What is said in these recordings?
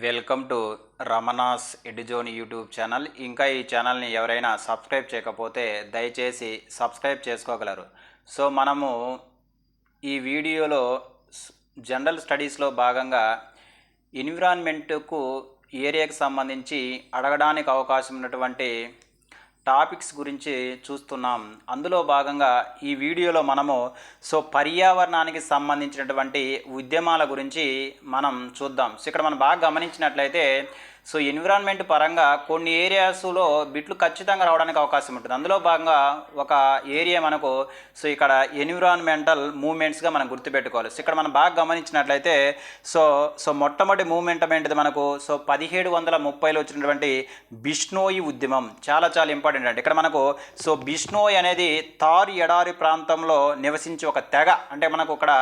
Welcome to Ramana's ఎడిజోన్ YouTube channel. ఇంకా ఈ ఛానల్ని ఎవరైనా సబ్స్క్రైబ్ చేయకపోతే దయచేసి సబ్స్క్రైబ్ చేసుకోగలరు. సో మనము ఈ వీడియోలో జనరల్ స్టడీస్లో భాగంగా ఎన్విరాన్మెంట్కు ఏరియాకి సంబంధించి అడగడానికి అవకాశం ఉన్నటువంటి టాపిక్స్ గురించి చూస్తున్నాం. అందులో భాగంగా ఈ వీడియోలో మనము సో పర్యావరణానికి సంబంధించినటువంటి ఉద్యమాల గురించి మనం చూద్దాం. సో ఇక్కడ మనం బాగా గమనించినట్లయితే సో ఎన్విరాన్మెంట్ పరంగా కొన్ని ఏరియాస్లో బిట్లు ఖచ్చితంగా రావడానికి అవకాశం ఉంటుంది. అందులో భాగంగా ఒక ఏరియా మనకు సో ఇక్కడ ఎన్విరాన్మెంటల్ మూమెంట్స్గా మనం గుర్తుపెట్టుకోవాలి. సో ఇక్కడ మనం బాగా గమనించినట్లయితే సో సో మొట్టమొదటి మూమెంట్ ఏంటిది మనకు? సో పదిహేడు వందల ముప్పైలో వచ్చినటువంటి బిష్ణోయి ఉద్యమం చాలా చాలా ఇంపార్టెంట్ అండి. ఇక్కడ మనకు సో బిష్ణోయి అనేది తారు ఎడారి ప్రాంతంలో నివసించే ఒక తెగ. అంటే మనకు ఇక్కడ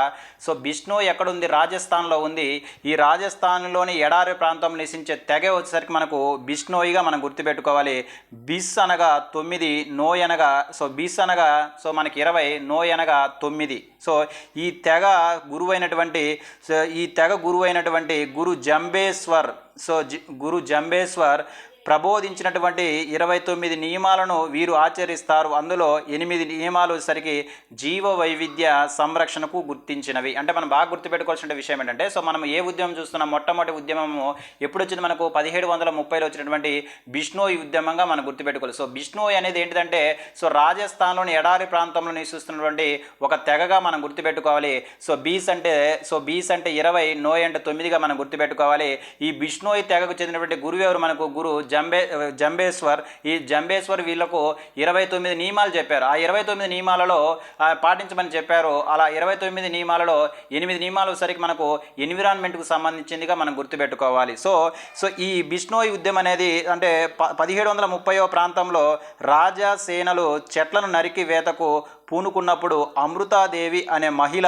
సో బిష్ణోయి ఎక్కడ ఉంది రాజస్థాన్లో ఉంది. ఈ రాజస్థాన్లోని ఎడారి ప్రాంతంలో నివసించే తెగ వచ్చేసరికి మనకు బిష్నోయిగా మనం గుర్తుపెట్టుకోవాలి. బిస్ అనగా తొమ్మిది నోయ్ అనగా సో బిస్ అనగా సో మనకి ఇరవై నోయ్ అనగా తొమ్మిది. సో ఈ తెగ గురువైనటువంటి సో ఈ తెగ గురువైనటువంటి గురు జంబేశ్వర్ సో జి- గురు జంబేశ్వర్ ప్రబోధించినటువంటి ఇరవై తొమ్మిది నియమాలను వీరు ఆచరిస్తారు. అందులో ఎనిమిది నియమాలు సరికి జీవ వైవిధ్య సంరక్షణకు గుర్తించినవి. అంటే మనం బాగా గుర్తుపెట్టుకోవాల్సిన విషయం ఏంటంటే సో మనం ఏ ఉద్యమం చూస్తున్నాం మొట్టమొదటి ఉద్యమము ఎప్పుడు వచ్చింది మనకు? పదిహేడు వందల ముప్పైలో వచ్చినటువంటి బిష్ణోయ్ ఉద్యమంగా మనం గుర్తుపెట్టుకోవాలి. సో బిష్ణోయ్ అనేది ఏంటిదంటే సో రాజస్థాన్లోని ఎడారి ప్రాంతంలో నివసిస్తున్నటువంటి ఒక తెగగా మనం గుర్తుపెట్టుకోవాలి. సో బీస్ అంటే సో బీస్ అంటే ఇరవై నోయ్ అంటే తొమ్మిదిగా మనం గుర్తుపెట్టుకోవాలి. ఈ బిష్ణోయ్ తెగకు చెందినటువంటి గురువు ఎవరు? మనకు గురు జంబే జంబేశ్వర్ ఈ జంబేశ్వర్ వీళ్ళకు ఇరవై తొమ్మిది నియమాలు చెప్పారు. ఆ ఇరవై తొమ్మిది నియమాలలో పాటించమని చెప్పారు. అలా ఇరవై తొమ్మిది నియమాలలో ఎనిమిది నియమాలు సరికి మనకు ఎన్విరాన్మెంట్కు సంబంధించిందిగా మనం గుర్తుపెట్టుకోవాలి. సో సో ఈ బిష్ణోయ్ ఉద్యమం అనేది అంటే ప పదిహేడు వందల ముప్పయో ప్రాంతంలో రాజా సేనలు చెట్లను నరికి వేతకు పూనుకున్నప్పుడు అమృతాదేవి అనే మహిళ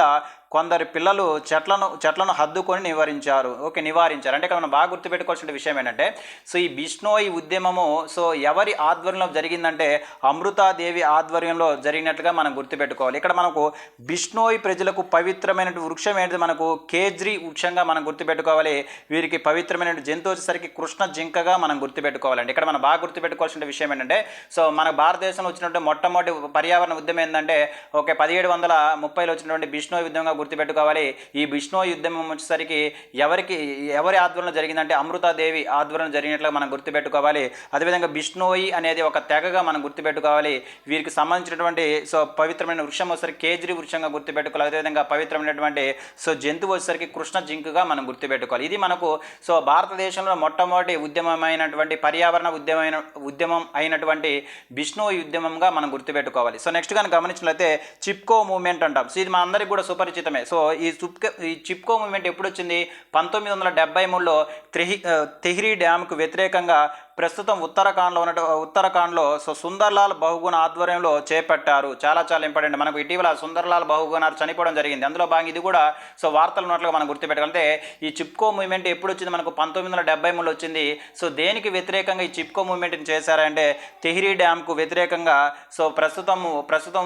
కొందరు పిల్లలు చెట్లను చెట్లను హద్దుకొని నివారించారు. ఓకే నివారించారు. అంటే ఇక్కడ మనం బాగా గుర్తుపెట్టుకోవాల్సిన విషయం ఏంటంటే సో ఈ బిష్ణోయి ఉద్యమము సో ఎవరి ఆధ్వర్యంలో జరిగిందంటే అమృతాదేవి ఆధ్వర్యంలో జరిగినట్లుగా మనం గుర్తుపెట్టుకోవాలి. ఇక్కడ మనకు బిష్ణోయి ప్రజలకు పవిత్రమైన వృక్షం ఏంటిది మనకు? కేజ్రీ వృక్షంగా మనం గుర్తుపెట్టుకోవాలి. వీరికి పవిత్రమైన జంతువు వచ్చేసరికి కృష్ణ జింకగా మనం గుర్తుపెట్టుకోవాలండి. ఇక్కడ మనం బాగా గుర్తుపెట్టుకోవాల్సిన విషయం ఏంటంటే సో మన భారతదేశంలో వచ్చినటువంటి మొట్టమొదటి పర్యావరణ ఉద్యమం ఏంటంటే ఓకే పదిహేడు వందల ముప్పైలో వచ్చినటువంటి బిష్ణోయి ఉద్యమంగా గుర్తుపెట్టుకోవాలి. ఈ బిష్ణోయి ఉద్యమం వచ్చేసరికి ఎవరికి ఎవరి ఆధ్వర్యంలో జరిగిందంటే అమృతాదేవి ఆధ్వర్యంలో జరిగినట్లుగా మనం గుర్తుపెట్టుకోవాలి. అదేవిధంగా బిష్ణోయి అనేది ఒక తెగగా మనం గుర్తుపెట్టుకోవాలి. వీరికి సంబంధించినటువంటి సో పవిత్రమైన వృక్షం వచ్చేసరికి కేజ్రీ వృక్షంగా గుర్తుపెట్టుకోవాలి. అదేవిధంగా పవిత్రమైనటువంటి సో జంతువు వచ్చేసరికి కృష్ణ జింకుగా మనం గుర్తుపెట్టుకోవాలి. ఇది మనకు సో భారతదేశంలో మొట్టమొదటి ఉద్యమమైనటువంటి పర్యావరణ ఉద్యమైన ఉద్యమం అయినటువంటి బిష్ణోయి ఉద్యమంగా మనం గుర్తుపెట్టుకోవాలి. సో నెక్స్ట్ కానీ గమనించినట్లయితే చిప్కో మూవ్మెంట్ అంటాం. సో ఇది మన అందరికీ కూడా సుపరిచితమే సో ఈ చుప్కో ఈ చిప్కో మూమెంట్ ఎప్పుడు వచ్చింది పంతొమ్మిది వందల డెబ్బై మూడులో త్రిహి తెహ్రీ డ్యామ్కు వ్యతిరేకంగా ప్రస్తుతం ఉత్తరాఖండ్లో ఉన్న ఉత్తరాఖండ్లో సో సుందర్లాల్ బహుగుణ ఆధ్వర్యంలో చేపట్టారు. చాలా చాలా ఇంపార్టెంట్. మనకు ఇటీవల సుందర్లాల్ బహుగుణ చనిపోవడం జరిగింది. అందులో భాగంగా ఇది కూడా సో వార్తలు ఉన్నట్లుగా మనం గుర్తుపెట్టుకుంటే ఈ చిప్కో మూవ్మెంట్ ఎప్పుడు వచ్చింది మనకు పంతొమ్మిది వందల డెబ్బై మూడులో వచ్చింది. సో దేనికి వ్యతిరేకంగా ఈ చిప్కో మూవ్మెంట్ని చేశారంటే తెహ్రీ డ్యామ్కు వ్యతిరేకంగా సో ప్రస్తుతం ప్రస్తుతం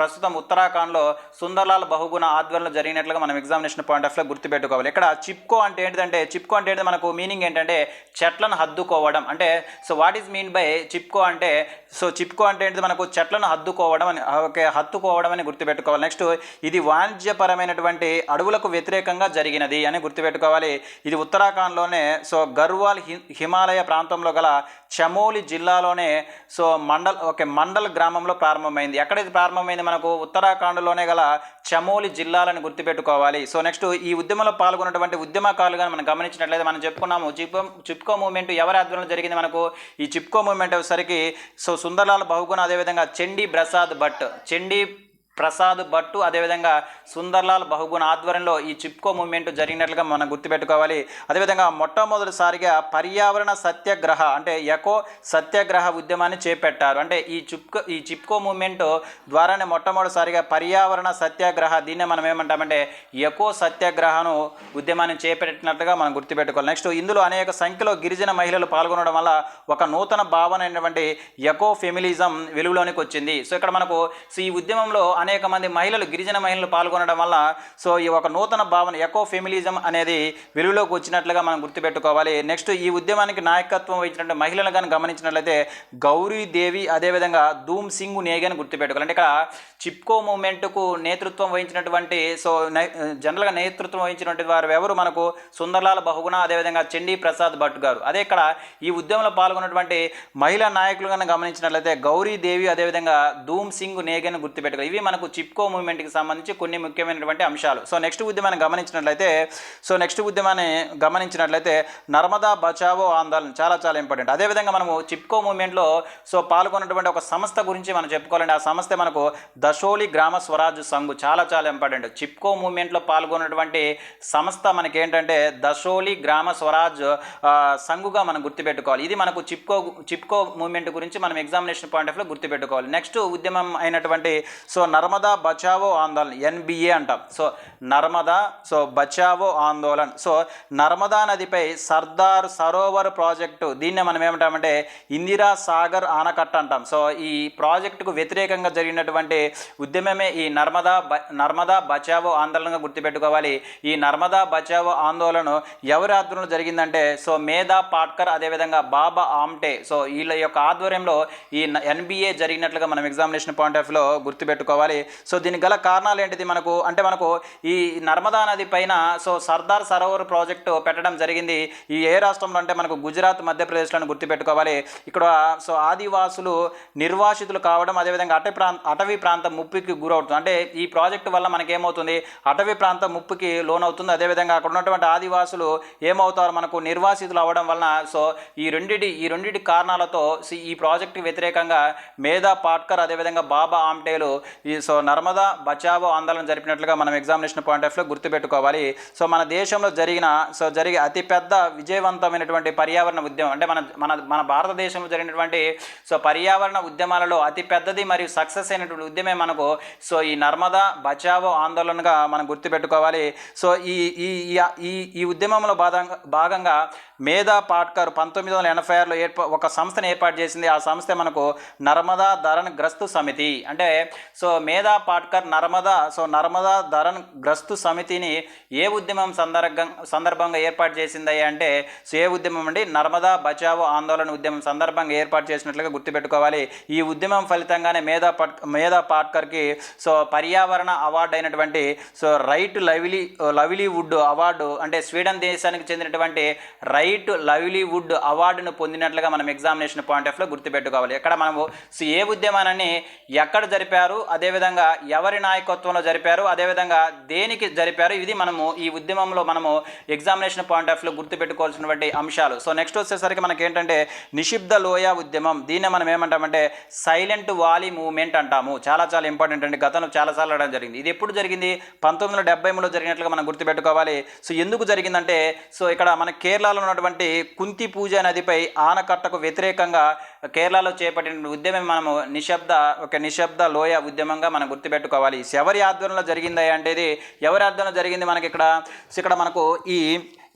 ప్రస్తుతం ఉత్తరాఖండ్లో సుందర్లాల్ బహుగుణ ఆధ్వర్యంలో జరిగినట్లుగా మనం ఎగ్జామినేషన్ పాయింట్ ఆఫ్లో గుర్తుపెట్టుకోవాలి. ఇక్కడ చిప్కో అంటే ఏంటిదంటే చిప్కో అంటే ఏంటి మనకు మీనింగ్ ఏంటంటే చెట్లను హద్దుకోవడం. అంటే so what is mean by Chipko అంటే సో చిప్కో అంటే ఏంటిది? మనకు చెట్లను హద్దుకోవడం అని ఓకే హత్తుకోవడం అని గుర్తుపెట్టుకోవాలి. నెక్స్ట్ ఇది వాణిజ్యపరమైనటువంటి అడవులకు వ్యతిరేకంగా జరిగినది అని గుర్తుపెట్టుకోవాలి. ఇది ఉత్తరాఖండ్లోనే సో గర్వాల్ హి హిమాలయ ప్రాంతంలో గల చమోలి జిల్లాలోనే సో మండల్ ఓకే మండల్ గ్రామంలో ప్రారంభమైంది. ఎక్కడ ఇది ప్రారంభమైంది? మనకు ఉత్తరాఖండ్లోనే గల చమోలి జిల్లాలను గుర్తుపెట్టుకోవాలి. సో నెక్స్ట్ ఈ ఉద్యమంలో పాల్గొన్నటువంటి ఉద్యమకారులుగా మనం గమనించినట్లయితే మనం చెప్పుకున్నాము చిప్కో చిప్కో మూవ్మెంట్ ఎవరి ఆధ్వర్యంలో జరిగింది? మనకు. ఈ చిప్కో మూమెంట్ వచ్చేసరికి సో సుందర్లాల్ బహుగుణ అదేవిధంగా చండీ ప్రసాద్ భట్. చండీ ప్రసాద్ భట్టు అదేవిధంగా సుందర్లాల్ బహుగుణ ఆధ్వర్యంలో ఈ చిప్కో మూవ్మెంట్ జరిగినట్లుగా మనం గుర్తుపెట్టుకోవాలి. అదేవిధంగా మొట్టమొదటిసారిగా పర్యావరణ సత్యాగ్రహ అంటే ఎకో సత్యాగ్రహ ఉద్యమాన్ని చేపట్టారు. అంటే ఈ చిప్కో ఈ చిప్కో మూవ్మెంట్ ద్వారానే మొట్టమొదటిసారిగా పర్యావరణ సత్యాగ్రహ దీన్నే మనం ఏమంటామంటే ఎకో సత్యాగ్రహను ఉద్యమాన్ని చేపట్టినట్లుగా మనం గుర్తుపెట్టుకోవాలి. నెక్స్ట్ ఇందులో అనేక సంఖ్యలో గిరిజన మహిళలు పాల్గొనడం వల్ల ఒక నూతన భావన అయినటువంటి ఎకో ఫెమిలిజం వెలుగులోనికి వచ్చింది. సో ఇక్కడ మనకు ఈ ఉద్యమంలో అనేక మంది మహిళలు గిరిజన మహిళలు పాల్గొనడం వల్ల సో ఈ ఒక నూతన భావన ఎకో ఫెమిలిజం అనేది వెలుగులోకి వచ్చినట్లుగా మనం గుర్తుపెట్టుకోవాలి. నెక్స్ట్ ఈ ఉద్యమానికి నాయకత్వం వహించినటువంటి మహిళలు కానీ గమనించినట్లయితే గౌరీదేవి అదేవిధంగా ధూమ్ సింగ్ నేగని గుర్తుపెట్టుకోవాలి. అంటే ఇక్కడ చిప్కో మూమెంట్కు నేతృత్వం వహించినటువంటి సో జనరల్గా నేతృత్వం వహించినటువంటి వారు ఎవరు? మనకు సుందర్లాల్ బహుగుణ అదేవిధంగా చండీ ప్రసాద్ భట్ గారు. అదే ఇక్కడ ఈ ఉద్యమంలో పాల్గొన్నటువంటి మహిళా నాయకులు గమనించినట్లయితే గౌరీదేవి అదేవిధంగా ధూమ్ సింగ్ నేగన్ గుర్తుపెట్టుకోవాలి. ఇవి మనకు చిప్కో మూవ్మెంట్కి సంబంధించి కొన్ని ముఖ్యమైనటువంటి అంశాలు. సో నెక్స్ట్ ఉద్యమాన్ని గమనించినట్లయితే సో నెక్స్ట్ ఉద్యమాన్ని గమనించినట్లయితే నర్మదా బచావో ఆందోళన చాలా చాలా ఇంపార్టెంట్. అదేవిధంగా మనము చిప్కో మూవ్మెంట్లో సో పాల్గొన్నటువంటి ఒక సంస్థ గురించి మనం చెప్పుకోవాలండి ఆ సంస్థ మనకు దశోలి గ్రామ స్వరాజ్ సంఘ్ చాలా చాలా ఇంపార్టెంట్. చిప్కో మూవ్మెంట్లో పాల్గొన్నటువంటి సంస్థ మనకి ఏంటంటే దశోలి గ్రామ స్వరాజ్ సంఘుగా మనం గుర్తుపెట్టుకోవాలి. ఇది మనకు చిప్కో చిప్కో మూవ్మెంట్ గురించి మనం ఎగ్జామినేషన్ పాయింట్ ఆఫ్లో గుర్తుపెట్టుకోవాలి. నెక్స్ట్ ఉద్యమం అయినటువంటి సో నర్మదా బచావో ఆందోళన ఎన్బిఏ అంటాం. So Narmada so Bachao Andolan. So Narmada నదిపై సర్దార్ సరోవర్ ప్రాజెక్టు దీన్నే మనం ఏమంటామంటే ఇందిరా సాగర్ ఆనకట్ట అంటాం. సో ఈ ప్రాజెక్టుకు వ్యతిరేకంగా జరిగినటువంటి ఉద్యమమే ఈ నర్మదా బ నర్మదా బచావో ఆందోళనగా గుర్తుపెట్టుకోవాలి. ఈ నర్మదా బచావో ఆందోళన ఎవరి ఆధ్వర్యంలో జరిగిందంటే సో మేధా పాట్కర్ అదేవిధంగా బాబా ఆమ్టే. సో వీళ్ళ యొక్క ఆధ్వర్యంలో ఈ ఎన్బిఏ జరిగినట్లుగా మనం ఎగ్జామినేషన్ పాయింట్ ఆఫ్లో గుర్తుపెట్టుకోవాలి. సో దీనికి గల కారణాలు ఏంటిది మనకు? అంటే మనకు ఈ నర్మదా నది పైన సో సర్దార్ సరోవర్ ప్రాజెక్టు పెట్టడం జరిగింది. ఈ ఏ రాష్ట్రంలో అంటే మనకు గుజరాత్ మధ్యప్రదేశ్లో గుర్తుపెట్టుకోవాలి. ఇక్కడ సో ఆదివాసులు నిర్వాసితులు కావడం అదేవిధంగా అటవీ ప్రాంత అటవీ ప్రాంతం ముప్పుకి గురవుతుంది. అంటే ఈ ప్రాజెక్టు వల్ల మనకేమవుతుంది? అటవీ ప్రాంతం ముప్పుకి లోనవుతుంది. అదేవిధంగా అక్కడ ఉన్నటువంటి ఆదివాసులు ఏమవుతారు? మనకు నిర్వాసితులు అవ్వడం వలన సో ఈ రెండిటి ఈ రెండిటి కారణాలతో సి- ఈ ప్రాజెక్టు వ్యతిరేకంగా మేధా పాట్కర్ అదేవిధంగా బాబా ఆమ్టేలు ఈ సో నర్మదా బచావో ఆందోళన జరిపినట్లుగా మనం ఎగ్జామినేషన్ పాయింట్ ఆఫ్లో గుర్తుపెట్టుకోవాలి. సో మన దేశంలో జరిగిన సో జరిగే అతిపెద్ద విజయవంతమైనటువంటి పర్యావరణ ఉద్యమం అంటే మన మన మన భారతదేశంలో జరిగినటువంటి సో పర్యావరణ ఉద్యమాలలో అతిపెద్దది మరియు సక్సెస్ అయినటువంటి ఉద్యమే మనకు సో ఈ నర్మదా బచావో ఆందోళనగా మనం గుర్తుపెట్టుకోవాలి. సో ఈ ఈ ఈ- ఈ ఉద్యమంలో భాగంగా భాగంగా మేధా పాట్కర్ పంతొమ్మిది వందల ఎనభై ఆరులో ఏర్ప ఒక సంస్థను ఏర్పాటు చేసింది. ఆ సంస్థ మనకు నర్మదా ధరణ్ గ్రస్తు సమితి. అంటే సో మే మేధా పాట్కర్ నర్మదా సో నర్మదా ధరన్ గ్రస్తు సమితిని ఏ ఉద్యమం సందర్భం సందర్భంగా ఏర్పాటు చేసింది అంటే సో ఏ ఉద్యమం అండి? నర్మదా బచావో ఆందోళన ఉద్యమం సందర్భంగా ఏర్పాటు చేసినట్లుగా గుర్తుపెట్టుకోవాలి. ఈ ఉద్యమం ఫలితంగానే మేధా పట్ మేధా పాట్కర్కి సో పర్యావరణ అవార్డు అయినటువంటి so right lovely livelihood award అంటే స్వీడన్ దేశానికి చెందినటువంటి రైట్ లవ్లీవుడ్ అవార్డును పొందినట్లుగా మనం ఎగ్జామినేషన్ పాయింట్ ఆఫ్లో గుర్తుపెట్టుకోవాలి. ఎక్కడ మనము సో ఏ ఉద్యమాన్ని ఎక్కడ జరిపారు? అదేవిధంగా ఎవరి నాయకత్వంలో జరిపారు అదేవిధంగా దేనికి జరిపారు ఇది మనము ఈ ఉద్యమంలో మనము ఎగ్జామినేషన్ పాయింట్ ఆఫ్ వ్యూ గుర్తుపెట్టుకోవాల్సినటువంటి అంశాలు. సో నెక్స్ట్ వచ్చేసరికి మనకి ఏంటంటే నిషిబ్ధ లోయ ఉద్యమం. దీన్ని మనం ఏమంటామంటే సైలెంట్ వాలీ మూవ్మెంట్ అంటాము. చాలా చాలా ఇంపార్టెంట్ అండి. గతంలో చాలాసార్లు అడగడం జరిగింది. ఇది ఎప్పుడు జరిగింది? పంతొమ్మిది వందల డెబ్బై మూడులో జరిగినట్లుగా మనం గుర్తుపెట్టుకోవాలి. సో ఎందుకు జరిగిందంటే సో ఇక్కడ మన కేరళలో ఉన్నటువంటి కుంతి పూజ నదిపై ఆనకట్టకు వ్యతిరేకంగా కేరళలో చేపట్టిన ఉద్యమం మనము నిశ్శబ్ద ఒక నిశ్శబ్ద లోయ ఉద్యమంగా మనం గుర్తుపెట్టుకోవాలి. ఎవరి ఆధ్వర్యంలో జరిగింది అంటే ఇది? ఎవరి ఆధ్వర్యంలో జరిగింది మనకి ఇక్కడ? ఇక్కడ మనకు ఈ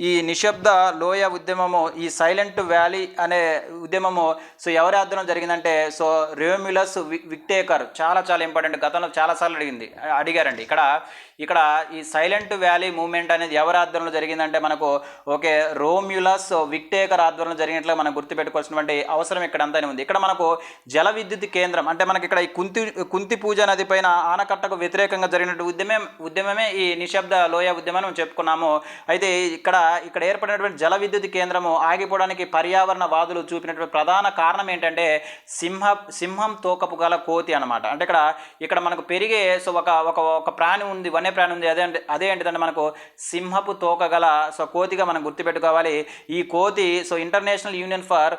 ఈ నిశ్శబ్ద లోయ ఉద్యమము ఈ సైలెంట్ వ్యాలీ అనే ఉద్యమము సో ఎవరి ఆధ్వర్యంలో జరిగిందంటే సో రేమ్యులస్ వి- విక్టేకర్. చాలా చాలా ఇంపార్టెంట్ గతంలో చాలాసార్లు అడిగింది. అడిగారండి. ఇక్కడ ఇక్కడ ఈ సైలెంట్ వ్యాలీ మూమెంట్ అనేది ఎవరి ఆధ్వర్యంలో జరిగిందంటే మనకు ఓకే రోమ్యులస్ విక్టేకర్ ఆధ్వర్యంలో జరిగినట్లుగా మనం గుర్తుపెట్టుకోవాల్సినటువంటి అవసరం ఇక్కడ అంతానే ఉంది. ఇక్కడ మనకు జల విద్యుత్ కేంద్రం అంటే మనకి ఇక్కడ ఈ కుంతి కుంతి పూజ నది పైన ఆనకట్టకు వ్యతిరేకంగా జరిగినట్టు ఉద్యమే ఉద్యమమే ఈ నిశ్శబ్ద లోయ ఉద్యమం చెప్పుకున్నాము. అయితే ఇక్కడ ఇక్కడ ఏర్పడినటువంటి జల విద్యుత్ కేంద్రము ఆగిపోవడానికి పర్యావరణ వాదులు చూపినటువంటి ప్రధాన కారణం ఏంటంటే సింహ సింహం తోకపు గల కోతి అనమాట అంటే ఇక్కడ ఇక్కడ మనకు పెరిగే సో ఒక ఒక ఒక ప్రాణి ఉంది వన్య ప్రాణి ఉంది అదే అంటే అదే ఏంటిదంటే మనకు సింహపు తోక గల సో కోతిగా మనం గుర్తుపెట్టుకోవాలి. ఈ కోతి so international union for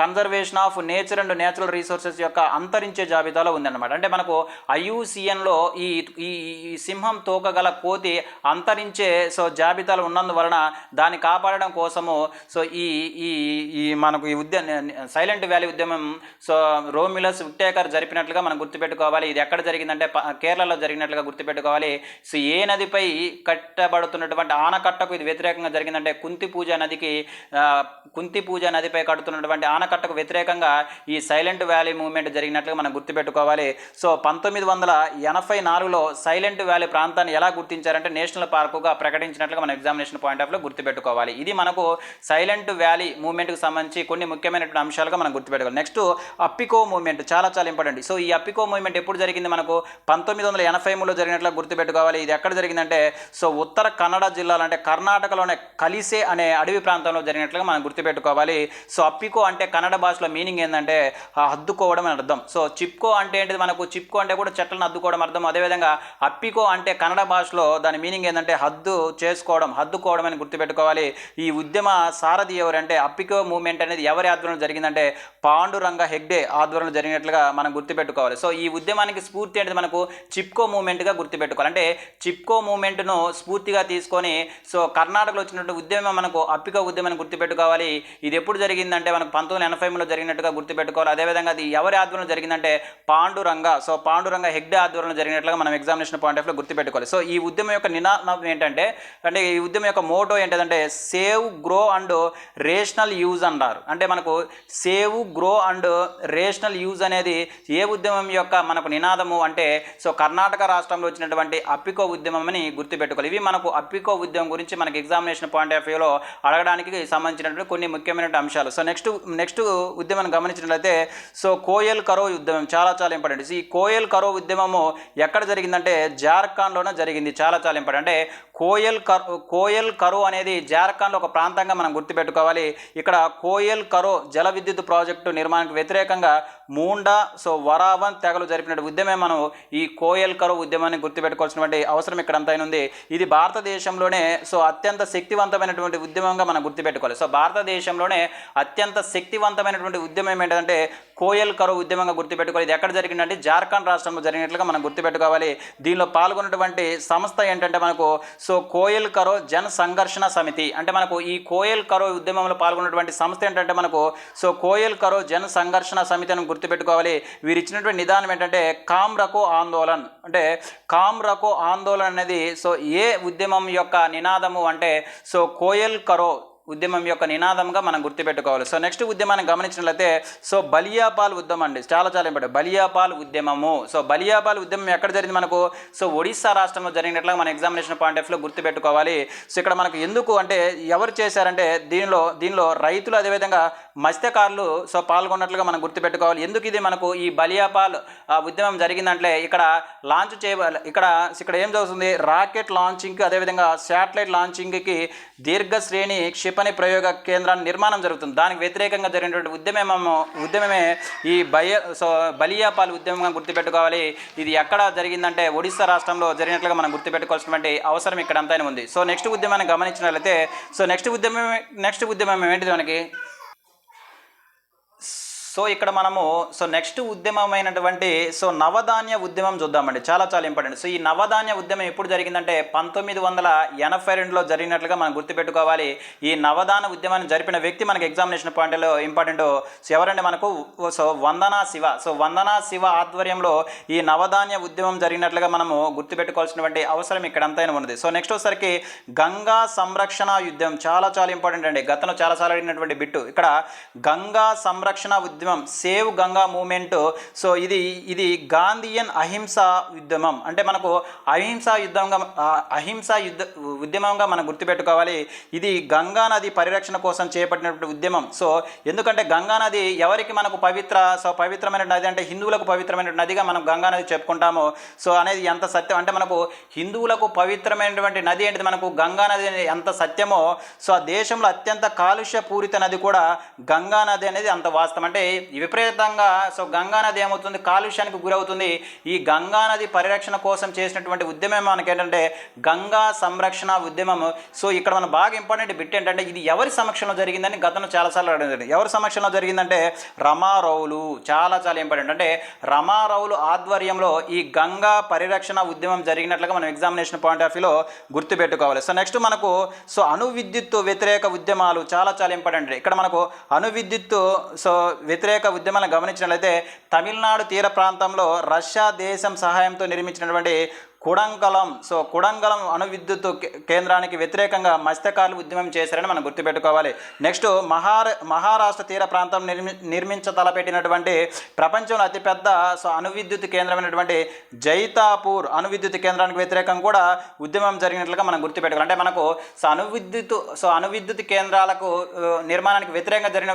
conservation of nature and natural resources యొక్క అంతరించే జాబితాలో ఉందన్నమాట. అంటే మనకు ఐయుసిఎన్లో ఈ ఈ సింహం తోక గల కోతి అంతరించే సో జాబితాలో ఉన్నందువలన దాన్ని కాపాడడం కోసము సో ఈ ఈ ఈ మనకు ఈ ఉద్యమ సైలెంట్ వ్యాలీ ఉద్యమం సో రోమిలస్ విక్టేకర్ జరిపినట్లుగా మనం గుర్తుపెట్టుకోవాలి. ఇది ఎక్కడ జరిగిందంటే కేరళలో జరిగినట్లుగా గుర్తుపెట్టుకోవాలి. సో ఏ నదిపై కట్టబడుతున్నటువంటి ఆనకట్టకు ఇది వ్యతిరేకంగా జరిగిందంటే కుంతి పూజ నదికి కుంతి పూజ నదిపై కడుతున్నటువంటి ఆనకట్టకు వ్యతిరేకంగా ఈ సైలెంట్ వ్యాలీ మూవ్మెంట్ జరిగినట్లుగా మనం గుర్తుపెట్టుకోవాలి. సో పంతొమ్మిది వందల ఎనభై నాలుగులో సైలెంట్ వ్యాలీ ప్రాంతాన్ని ఎలా గుర్తించారంటే నేషనల్ పార్కుగా ప్రకటించినట్లుగా మన ఎగ్జామినేషన్ పాయింట్ ఆఫ్లో గుర్తు గుర్తుపెట్టుకోవాలి. ఇది మనకు సైలెంట్ వ్యాలీ మూమెంట్కి సంబంధించి కొన్ని ముఖ్యమైనటువంటి అంశాలుగా మనం గుర్తుపెట్టుకోవాలి. నెక్స్ట్ అప్పికో మూమెంట్ చాలా చాలా ఇంపార్టెంట్. సో ఈ అప్పికో మూమెంట్ ఎప్పుడు జరిగింది మనకు? పంతొమ్మిది వందల ఎనభై మూడులో జరిగినట్లు గుర్తుపెట్టుకోవాలి. ఇది ఎక్కడ జరిగిందంటే సో ఉత్తర కన్నడ జిల్లాలో అంటే కర్ణాటకలోనే కలిసే అనే అడవి ప్రాంతంలో జరిగినట్లుగా మనం గుర్తుపెట్టుకోవాలి. సో అప్పికో అంటే కన్నడ భాషలో మీనింగ్ ఏంటంటే హద్దుకోవడం అని అర్థం. సో చిప్కో అంటే ఏంటిది మనకు? చిప్కో అంటే కూడా చెట్లను హద్దుకోవడం అర్థం. అదేవిధంగా అప్పికో అంటే కన్నడ భాషలో దాని మీనింగ్ ఏంటంటే హద్దు చేసుకోవడం హద్దుకోవడం అని గుర్తుపెట్టుకోవాలి. ఈ ఉద్యమ సారథి ఎవరంటే అప్పికో మూమెంట్ అనేది ఎవరి ఆధ్వర్యంలో జరిగిందంటే పాండురంగ హెగ్డే ఆధ్వర్యంలో జరిగినట్లుగా మనం గుర్తుపెట్టుకోవాలి. సో ఈ ఉద్యమానికి స్ఫూర్తి అనేది మనకు చిప్కో మూమెంట్గా గుర్తుపెట్టుకోవాలి. అంటే చిప్కో మూమెంట్ను స్ఫూర్తిగా తీసుకొని సో కర్ణాటకలో వచ్చినటువంటి ఉద్యమం మనకు అప్పికో ఉద్యమాన్ని గుర్తుపెట్టుకోవాలి. ఇది ఎప్పుడు జరిగిందంటే మనకు పంతొమ్మిది వందల ఎనభై మూడులో జరిగినట్టుగా గుర్తుపెట్టుకోవాలి. అదేవిధంగా అది ఎవరి ఆధ్వర్యంలో జరిగిందంటే పాండురంగ సో పాండురంగ హెగ్డే ఆధ్వర్యంలో జరిగినట్లుగా మనం ఎగ్జామినేషన్ పాయింట్ ఆఫ్లో గుర్తుపెట్టుకోవాలి. సో ఈ ఉద్యమం యొక్క నినాదం ఏంటంటే అంటే ఈ ఉద్యమం యొక్క మోటో ఏంటంటే save grow and rational use అన్నారు అంటే మనకు save grow and rational use అనేది ఏ ఉద్యమం యొక్క మనకు నినాదము అంటే సో కర్ణాటక రాష్ట్రంలో వచ్చినటువంటి అప్పికో ఉద్యమం అని గుర్తుపెట్టుకోవాలి. ఇవి మనకు అప్పికో ఉద్యమం గురించి మనకి ఎగ్జామినేషన్ పాయింట్ ఆఫ్ వ్యూలో అడగడానికి సంబంధించినటువంటి కొన్ని ముఖ్యమైన అంశాలు. సో నెక్స్ట్ నెక్స్ట్ ఉద్యమం గమనించినట్లయితే సో కోయల్ కరో ఉద్యమం చాలా చాలా ఇంపార్టెంట్ ఈ కోయల్ కరో ఉద్యమము ఎక్కడ జరిగిందంటే జార్ఖండ్లోనే జరిగింది. చాలా చాలా ఇంపార్టెంట్ అంటే కోయల్ కరు కోయల్ కరో అనేది జార్ఖండ్లో ఒక ప్రాంతంగా మనం గుర్తుపెట్టుకోవాలి. ఇక్కడ కోయల్ కరో జల విద్యుత్ ప్రాజెక్టు నిర్మాణానికి వ్యతిరేకంగా మూండా సో వరావన్ తెగలు జరిపిన ఉద్యమే మనం ఈ కోయల్ కరువు ఉద్యమాన్ని గుర్తుపెట్టుకోవాల్సినటువంటి అవసరం ఇక్కడ ఉంది. ఇది భారతదేశంలోనే సో అత్యంత శక్తివంతమైనటువంటి ఉద్యమంగా మనం గుర్తుపెట్టుకోవాలి. సో భారతదేశంలోనే అత్యంత శక్తివంతమైనటువంటి ఉద్యమం ఏంటంటే కోయల్ కరువు ఉద్యమంగా గుర్తుపెట్టుకోవాలి. ఇది ఎక్కడ జరిగిందంటే జార్ఖండ్ రాష్ట్రంలో జరిగినట్లుగా మనం గుర్తుపెట్టుకోవాలి. దీనిలో పాల్గొన్నటువంటి సంస్థ ఏంటంటే మనకు సో కోయల్ కరో జన సంఘర్షణ సమితి. అంటే మనకు ఈ కోయల్ కరో ఉద్యమంలో పాల్గొన్నటువంటి సంస్థ ఏంటంటే మనకు సో కోయల్ కరో జన సంఘర్షణ సమితి అని గుర్తుపెట్టుకోవాలి. వీరు ఇచ్చినటువంటి నిదానం ఏంటంటే కామ్రకో ఆందోళన్. అంటే కామ్రకో ఆందోళన ఆందోళన్ అనేది సో ఏ ఉద్యమం యొక్క నినాదము అంటే సో కోయల్ కరో ఉద్యమం యొక్క నినాదంగా మనం గుర్తుపెట్టుకోవాలి. సో నెక్స్ట్ ఉద్యమాన్ని గమనించినట్లయితే సో బలియాపాల్ ఉద్యమం అండి. చాలా చాలా ఇంపార్టెంట్. బలియాపాల్ ఉద్యమము. సో బలియాపాల్ ఉద్యమం ఎక్కడ జరిగింది మనకు? సో ఒడిస్సా రాష్ట్రంలో జరిగినట్లుగా మన ఎగ్జామినేషన్ పాయింట్ ఆఫ్లో గుర్తుపెట్టుకోవాలి. సో ఇక్కడ మనకు ఎందుకు అంటే ఎవరు చేశారంటే దీనిలో దీనిలో రైతులు అదేవిధంగా మత్స్యకారులు సో పాల్గొన్నట్లుగా మనం గుర్తుపెట్టుకోవాలి. ఎందుకు ఇది మనకు ఈ బలియాపాల్ ఆ, ఉద్యమం జరిగిందంటే ఇక్కడ లాంచ్ చేయ ఇక్కడ ఇక్కడ ఏం జరుగుతుంది? రాకెట్ లాంచింగ్ అదేవిధంగా శాటిలైట్ లాంచింగ్కి దీర్ఘ శ్రేణి క్షిప్ క్షిపణి ప్రయోగ కేంద్రాన్ని నిర్మాణం జరుగుతుంది. దానికి వ్యతిరేకంగా జరిగినటువంటి ఉద్యమం ఉద్యమమే ఈ బయ సో బలియాపాల్ ఉద్యమంగా గుర్తుపెట్టుకోవాలి. ఇది ఎక్కడ జరిగిందంటే ఒడిశా రాష్ట్రంలో జరిగినట్లుగా మనం గుర్తుపెట్టుకోవాల్సినటువంటి అవసరం ఇక్కడ అంతైనా ఉంది. సో నెక్స్ట్ ఉద్యమాన్ని గమనించినట్లయితే సో నెక్స్ట్ ఉద్యమం నెక్స్ట్ ఉద్యమం ఏంటిది మనకి? సో ఇక్కడ మనము సో నెక్స్ట్ ఉద్యమమైనటువంటి సో నవధాన్య ఉద్యమం చూద్దామండి. చాలా చాలా ఇంపార్టెంట్ సో ఈ నవధాన్య ఉద్యమం ఎప్పుడు జరిగిందంటే పంతొమ్మిది వందల ఎనభై రెండులో జరిగినట్లుగా మనం గుర్తుపెట్టుకోవాలి. ఈ నవధాన ఉద్యమాన్ని జరిపిన వ్యక్తి మనకి ఎగ్జామినేషన్ పాయింట్లో ఇంపార్టెంట్ సో ఎవరంటే మనకు? సో వందనా శివ. సో వందనా శివ ఆధ్వర్యంలో ఈ నవధాన్య ఉద్యమం జరిగినట్లుగా మనము గుర్తుపెట్టుకోవాల్సినటువంటి అవసరం ఇక్కడ అంతైనా ఉన్నది. సో నెక్స్ట్ వచ్చేసరికి గంగా సంరక్షణ యుద్ధం. చాలా చాలా ఇంపార్టెంట్ అండి. గతంలో చాలా అడిగినటువంటి బిట్టు. ఇక్కడ గంగా సంరక్షణ ఉద్యమం సేవ్ గంగా మూమెంట్. సో ఇది ఇది గాంధీయన్ అహింస ఉద్యమం అంటే మనకు అహింస యుద్ధంగా అహింస యుద్ధ ఉద్యమంగా మనం గుర్తుపెట్టుకోవాలి. ఇది గంగా నది పరిరక్షణ కోసం చేపట్టినటువంటి ఉద్యమం. సో ఎందుకంటే గంగా నది ఎవరికి మనకు పవిత్ర సో పవిత్రమైన నది అంటే హిందువులకు పవిత్రమైన నదిగా మనం గంగా నది చెప్పుకుంటాము. సో అనేది ఎంత సత్యం? అంటే మనకు హిందువులకు పవిత్రమైనటువంటి నది ఏంటిది? మనకు గంగా నది ఎంత సత్యమో సో ఆ దేశంలో అత్యంత కాలుష్య పూరిత నది కూడా గంగా నది అనేది అంత వాస్తవం. అంటే విపరీతంగా సో గంగా నది ఏమవుతుంది? కాలుష్యానికి గురవుతుంది. ఈ గంగా నది పరిరక్షణ కోసం చేసినటువంటి ఉద్యమం మనకి ఏంటంటే గంగా సంరక్షణ ఉద్యమం. సో ఇక్కడ మన బాగా ఇంపార్టెంట్ బిట్ ఏంటంటే ఇది ఎవరి సమక్షంలో జరిగిందని గతంలో చాలాసార్లు అడిగింది ఎవరి సమక్షంలో జరిగిందంటే రమారావులు చాలా చాలా ఇంపార్టెంట్. అంటే రమారావులు ఆధ్వర్యంలో ఈ గంగా పరిరక్షణ ఉద్యమం జరిగినట్లుగా మనం ఎగ్జామినేషన్ పాయింట్ ఆఫ్ వ్యూలో గుర్తుపెట్టుకోవాలి. సో నెక్స్ట్ మనకు సో అణు విద్యుత్ వ్యతిరేక ఉద్యమాలు చాలా చాలా ఇంపార్టెంట్. ఇక్కడ మనకు అణు విద్యుత్ సో వ్యతిరేక ఉద్యమాలను గమనించినట్లయితే తమిళనాడు తీర ప్రాంతంలో రష్యా దేశం సహాయంతో నిర్మించినటువంటి కుడంగలం. సో కుడంగలం అణు విద్యుత్ కేంద్రానికి వ్యతిరేకంగా మత్స్యకారులు ఉద్యమం చేశారని మనం గుర్తుపెట్టుకోవాలి. నెక్స్ట్ మహార మహారాష్ట్ర తీర ప్రాంతం నిర్మి నిర్మించ తలపెట్టినటువంటి ప్రపంచంలో అతిపెద్ద సో అణు విద్యుత్ కేంద్రమైనటువంటి జైతాపూర్ అణు విద్యుత్ కేంద్రానికి వ్యతిరేకంగా కూడా ఉద్యమం జరిగినట్లుగా మనం గుర్తుపెట్టుకోవాలి. అంటే మనకు సో అణు విద్యుత్ సో అణు విద్యుత్ కేంద్రాలకు నిర్మాణానికి వ్యతిరేకంగా జరిగిన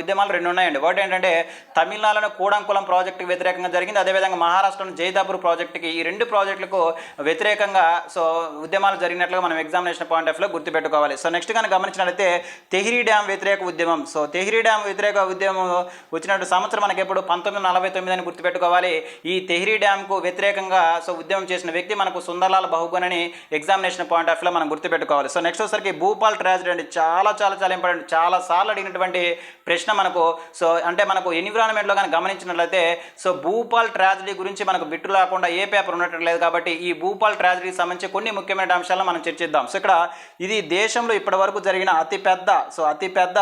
ఉద్యమాలు రెండు ఉన్నాయండి ఒకటి ఏంటంటే తమిళనాడులో కూడంకులం ప్రాజెక్టుకి వ్యతిరేకంగా జరిగింది. అదేవిధంగా మహారాష్ట్రలో జైతాపూర్ ప్రాజెక్టుకి ఈ రెండు ప్రాజెక్టులకు వ్యతిరేకంగా సో ఉద్యమాలు జరిగినట్లుగా మనం ఎగ్జామినేషన్ పాయింట్ ఆఫ్లో గుర్తుపెట్టుకోవాలి. సో నెక్స్ట్ కానీ గమనించినట్లయితే తెహ్రీ డ్యామ్ వ్యతిరేక ఉద్యమం. సో తెహ్రీ డ్యామ్ వ్యతిరేక ఉద్యమం వచ్చినట్టు సంవత్సరం మనకి ఎప్పుడు పంతొమ్మిది నలభై తొమ్మిది అని గుర్తుపెట్టుకోవాలి. ఈ తెహ్రీ డ్యామ్కు వ్యతిరేకంగా సో ఉద్యమం చేసిన వ్యక్తి మనకు సుందర్లాల్ బహుగున్ అని ఎగ్జామినేషన్ పాయింట్ ఆఫ్లో మనం గుర్తుపెట్టుకోవాలి. సో నెక్స్ట్ వచ్చేసరికి భూపాల్ ట్రాజడీ అండి. చాలా చాలా చాలా ఇంపార్టెంట్ చాలా సార్లు అడిగినటువంటి ప్రశ్న మనకు. సో అంటే మనకు ఎన్విరాన్మెంట్లో కానీ గమనించినట్లయితే సో భూపాల్ ట్రాజడీ గురించి మనకు బిట్టు లేకుండా ఏ పేపర్ ఉండటం లేదు కాబట్టి ఈ భూపాల్ ట్రాజడీకి సంబంధించి కొన్ని ముఖ్యమైన అంశాలను మనం చర్చిద్దాం. సో ఇక్కడ ఇది దేశంలో ఇప్పటివరకు జరిగిన అతిపెద్ద సో అతిపెద్ద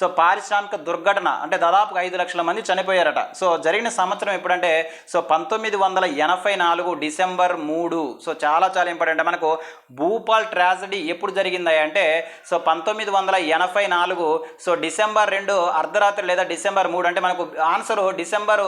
సో పారిశ్రామిక దుర్ఘటన. అంటే దాదాపు ఐదు లక్షల మంది చనిపోయారట. సో జరిగిన సంవత్సరం ఎప్పుడంటే సో పంతొమ్మిది వందల ఎనభై నాలుగు డిసెంబర్ మూడు. సో చాలా చాలా ఇంపార్టెంట్. మనకు భూపాల్ ట్రాజడీ ఎప్పుడు జరిగింది అంటే సో పంతొమ్మిది వందల ఎనభై నాలుగు సో డిసెంబర్ రెండు అర్ధరాత్రి లేదా డిసెంబర్ మూడు. అంటే మనకు ఆన్సర్ డిసెంబర్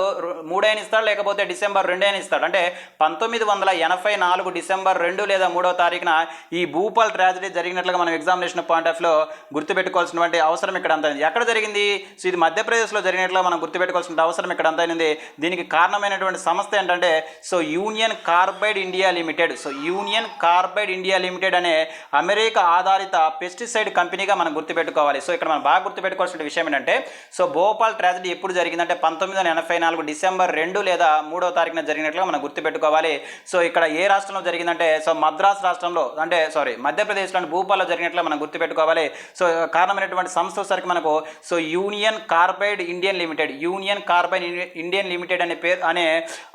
మూడైన ఇస్తాడు లేకపోతే డిసెంబర్ రెండైనా ఇస్తాడు? అంటే పంతొమ్మిది వందల ఎనభై నాలుగు డిసెంబర్ రెండు లేదా మూడో తారీఖున ఈ భూపాల్ ట్రాజడీ జరిగినట్లుగా మనం ఎగ్జామినేషన్ పాయింట్ ఆఫ్లో గుర్తుపెట్టుకోవాల్సినటువంటి అవసరం ఇక్కడ అంత ఎక్కడ జరిగింది? సో ఇది మధ్యప్రదేశ్లో జరిగినట్లుగా మనం గుర్తుపెట్టుకోవాల్సిన అవసరం ఇక్కడ అంత ఉంది దీనికి కారణమైనటువంటి సంస్థ ఏంటంటే so Union Carbide India Limited. So Union Carbide India Limited అనే అమెరికా ఆధారిత పెస్టిసైడ్ కంపెనీగా మనం గుర్తుపెట్టుకోవాలి. సో ఇక్కడ మనం బాగా గుర్తుపెట్టుకోవాల్సిన విషయం ఏంటంటే సో భోపాల్ ట్రాజడీ ఎప్పుడు జరిగిందంటే పంతొమ్మిది వందల ఎనభై నాలుగు డిసెంబర్ రెండు లేదా మూడో తారీఖున జరిగినట్లుగా మనం గుర్తుపెట్టుకోవాలి. సో ఇక్కడ ఇక్కడ ఏ రాష్ట్రంలో జరిగిందంటే సో మద్రాస్ రాష్ట్రంలో అంటే సారీ మధ్యప్రదేశ్లోని భూపాల్లో జరిగినట్లు మనం గుర్తుపెట్టుకోవాలి. సో కారణమైనటువంటి సంస్థ వచ్చేసరికి మనకు so Union Carbide Indian Limited Union Carbide Indian Limited అనే పేరు అనే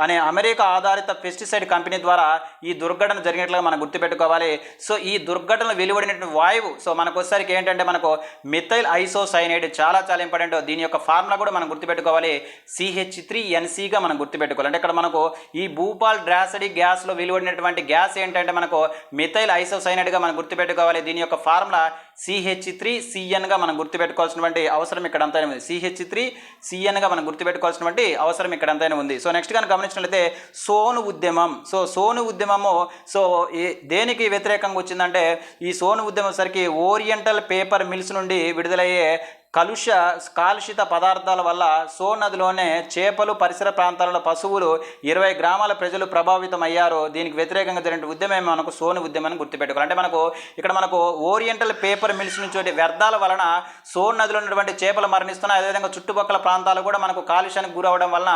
అనే అమెరికా ఆధారిత పెస్టిసైడ్ కంపెనీ ద్వారా ఈ దుర్ఘటన జరిగినట్లుగా మనం గుర్తుపెట్టుకోవాలి. సో ఈ దుర్ఘటన వెలువడినటువంటి వాయువు సో మనకు వచ్చేసరికి ఏంటంటే మనకు మిథైల్ ఐసోసైనైడ్ చాలా చాలా ఇంపార్టెంట్ దీని యొక్క ఫార్ములా కూడా మనం గుర్తుపెట్టుకోవాలి. సిహెచ్ త్రీ ఎన్సీగా మనం గుర్తుపెట్టుకోవాలి. అంటే ఇక్కడ మనకు ఈ భూపాల్ డ్రాసడీ గ్యాస్లో వెలువడినటువంటి గ్యాస్ ఏంటంటే మనకు మిథైల్ ఐసోసైనైడ్గా మనం గుర్తుపెట్టుకోవాలి. దీని యొక్క ఫార్ములా సిహెచ్ త్రీ సిఎన్గా మనం గుర్తుపెట్టుకోవాల్సినటువంటి అవసరం ఇక్కడ అంతైనా ఉంది సిహెచ్ త్రీ సిఎన్గా మనం గుర్తుపెట్టుకోవాల్సినటువంటి అవసరం ఇక్కడ అంతైనా ఉంది సో నెక్స్ట్ కనుక గమనించినట్లయితే సోను ఉద్యమం. సో సోను ఉద్యమము సో దేనికి వ్యతిరేకంగా వచ్చిందంటే ఈ సోను ఉద్యమం సరికి ఓరియంటల్ పేపర్ మిల్స్ నుండి విడుదలయ్యే కలుష కాలుషిత పదార్థాల వల్ల సో నదిలోనే చేపలు పరిసర ప్రాంతాలలో పశువులు ఇరవై గ్రామాల ప్రజలు ప్రభావితం అయ్యారు దీనికి వ్యతిరేకంగా జరిగిన ఉద్యమం మనకు సోను ఉద్యమం గుర్తుపెట్టుకోవాలి. అంటే మనకు ఇక్కడ మనకు ఓరియంటల్ పేపర్ మిల్స్ నుంచి వ్యర్థాల వలన సోన్ నదిలో ఉన్నటువంటి చేపలు మరణిస్తున్నాయి. అదేవిధంగా చుట్టుపక్కల ప్రాంతాలు కూడా మనకు కాలుష్యానికి గురవడం వలన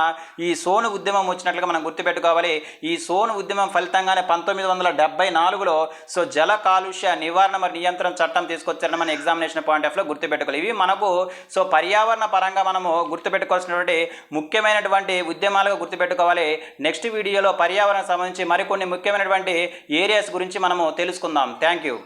ఈ సోను ఉద్యమం వచ్చినట్లుగా మనం గుర్తుపెట్టుకోవాలి. ఈ సోను ఉద్యమం ఫలితంగానే పంతొమ్మిది వందల డెబ్బై నాలుగులో సో జల కాలుష్య నివారణ మరియు నియంత్రణ చట్టం తీసుకొచ్చారని మన ఎగ్జామినేషన్ పాయింట్ ఆఫ్లో గుర్తుపెట్టుకోవాలి. ఇవి మనకు మనకు సో పర్యావరణ పరంగా మనము గుర్తుపెట్టుకోవాల్సినటువంటి ముఖ్యమైనటువంటి ఉద్యమాలుగా గుర్తుపెట్టుకోవాలి. నెక్స్ట్ వీడియోలో పర్యావరణం సంబంధించి మరికొన్ని ముఖ్యమైనటువంటి ఏరియాస్ గురించి మనము తెలుసుకుందాం. Thank you.